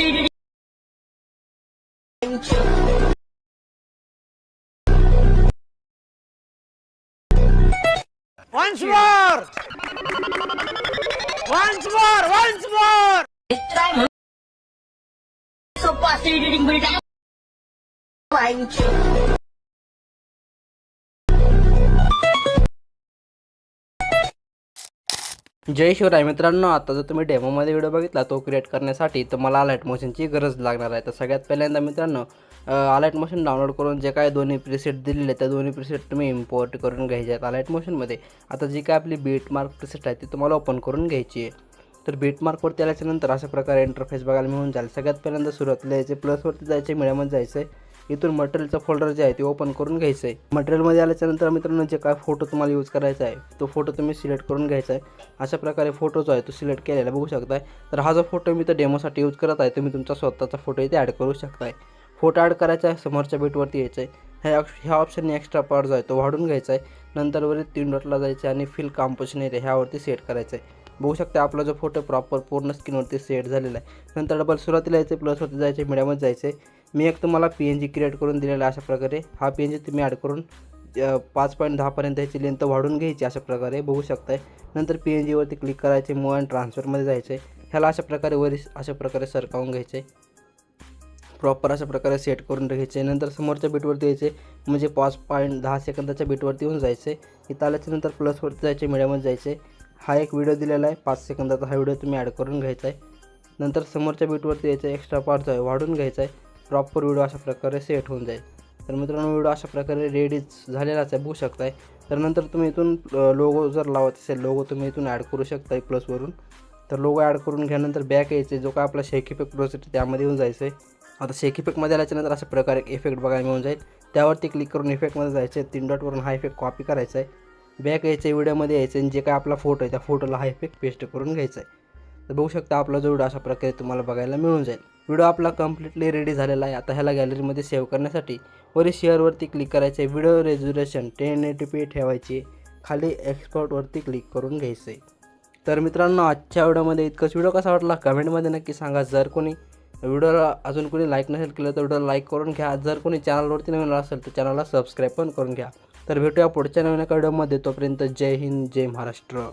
stated Once more! Once more! Once more! This time, So fast reading will जय शिवराय. मित्रांनो आता जर तुम्ही डेमोमध्ये video बघितला तो क्रिएट करण्यासाठी तुम्हाला अलाइट मोशनची गरज लागणार आहे. तर सगळ्यात पहिल्यांदा मित्रांनो अलाइट मोशन डाउनलोड करून जे काय दोन्ही प्रिसेट दिलेले त्या दोन्ही प्रिसेट तुम्ही इम्पोर्ट करून घ्यायचे आहेत अलाइट मोशनमध्ये आता जी काय आपली बीट मार्क प्रिसेट आहे ती तुम्हाला ओपन करून घ्यायची आहे. तर बीट मार्कवरती आल्याच्यानंतर अशा प्रकारे इंटरफेस बघायला मिळून जाईल. सगळ्यात पहिल्यांदा सुरुवातीला यायचे प्लसवरती जायचे मिळ्यामध्ये जायचं. आहे इथून मटेरियलचा फोल्डर जे आहे ते ओपन करून घ्यायचं आहे. मटेरियलमध्ये आल्याच्यानंतर मित्रांनो जे काय फोटो तुम्हाला यूज करायचा आहे तो फोटो तुम्ही सिलेक्ट करून घ्यायचा आहे. अशा प्रकारे फोटो जो आहे तो सिलेक्ट केलेला बघू शकताय. तर हा जो फोटो मी तर डेमोसाठी यूज करत आहे तुम्ही तुमचा स्वतःचा फोटो इथे ॲड करू शकताय. फोटो ॲड करायचा आहे समोरच्या बीटवरती यायचं आहे ह्या ह्या ऑप्शनने एक्स्ट्रा पार्ट जो आहे तो वाढून घ्यायचा आहे. नंतर तीन डॉटला जायचं आहे आणि फिल कॉम्पोजिशन एरिया ह्यावरती सेट करायचं आहे. बघू शकता आपला जो फोटो प्रॉपर पूर्ण स्क्रीनवरती सेट झालेला आहे. नंतर डबल सुरुवातीला यायचं प्लसवरती जायचे मीडियामध्ये जायचं आहे मी एक तुम्हाला पी एन जी क्रिएट करून दिलेला आहे अशा प्रकारे. हा पी एन जी तुम्ही ॲड करून पाच पॉईंट दहापर्यंत ह्याची लेंथ वाढून घ्यायची अशा प्रकारे बघू शकताय. नंतर पी एन जीवरती क्लिक करायचे मूव अँड ट्रान्सफरमध्ये जायचं आहे ह्याला अशा प्रकारे वर अशा प्रकारे सरकावून घ्यायचं आहे प्रॉपर अशा प्रकारे सेट करून घ्यायचे नंतर समोरच्या बीटवरती यायचे म्हणजे पाच पॉईंट दहा सेकंदाच्या बीटवरती येऊन जायचे इथं आल्याच्यानंतर प्लसवरती जायचे मीडियामध्ये जायचे हा एक व्हिडिओ दिलेला आहे. पाच सेकंदाचा हा व्हिडिओ तुम्ही ॲड करून घ्यायचा आहे नंतर समोरच्या बीटवरती याचा एक्स्ट्रा पार्ट जो आहे वाढून घ्यायचा आहे प्रॉपर व्हिडिओ अशा प्रकारे सेट होऊन जाईल. तर मित्रांनो व्हिडिओ अशा प्रकारे रेडीच झालेलाच आहे बघू शकताय. तर नंतर तुम्ही इथून लोगो जर लावत असेल लोगो तुम्ही इथून ॲड करू शकताय प्लसवरून तर लोगो ॲड करून घ्यानंतर बॅक यायचे जो काय आपला शेक इफेक्ट प्रोसेस त्यामध्ये येऊन जायचं आहे आता शेक इफेक्टमध्ये आल्याच्यानंतर अशा प्रकारे इफेक्ट बघायला मिळून जाईल. त्यावरती क्लिक करून इफेक्टमध्ये जायचे तीन डॉटवरून हा इफेक्ट कॉपी करायचा आहे बॅक यायचं व्हिडिओमध्ये यायचं आणि जे काय आपला फोटो आहे त्या फोटोला हा इफेक्ट पेस्ट करून घ्यायचा आहे. तर बघू शकता आपला जो व्हिडिओ अशा प्रकारे तुम्हाला बघायला मिळून जाईल. व्हिडिओ आपला कम्प्लिटली रेडी झालेला आहे. आता ह्याला गॅलरीमध्ये सेव्ह करण्यासाठी वरी शेअरवरती क्लिक करायचं आहे video resolution ten eighty P ठेवायची. खाली एक्सपोर्टवरती क्लिक करून घ्यायचं आहे तर मित्रांनो आजच्या व्हिडिओमध्ये इतकंच. व्हिडिओ कसा वाटला? कमेंटमध्ये नक्की सांगा. जर कोणी व्हिडिओला अजून कोणी लाईक नसेल केलं तर व्हिडिओला लाईक करून घ्या. जर कोणी चॅनलवरती नवीन असेल तर चॅनलला सबस्क्राईब पण करून घ्या. तर भेटूया पुढच्या नवीन एका व्हिडिओमध्ये तोपर्यंत जय हिंद जय महाराष्ट्र.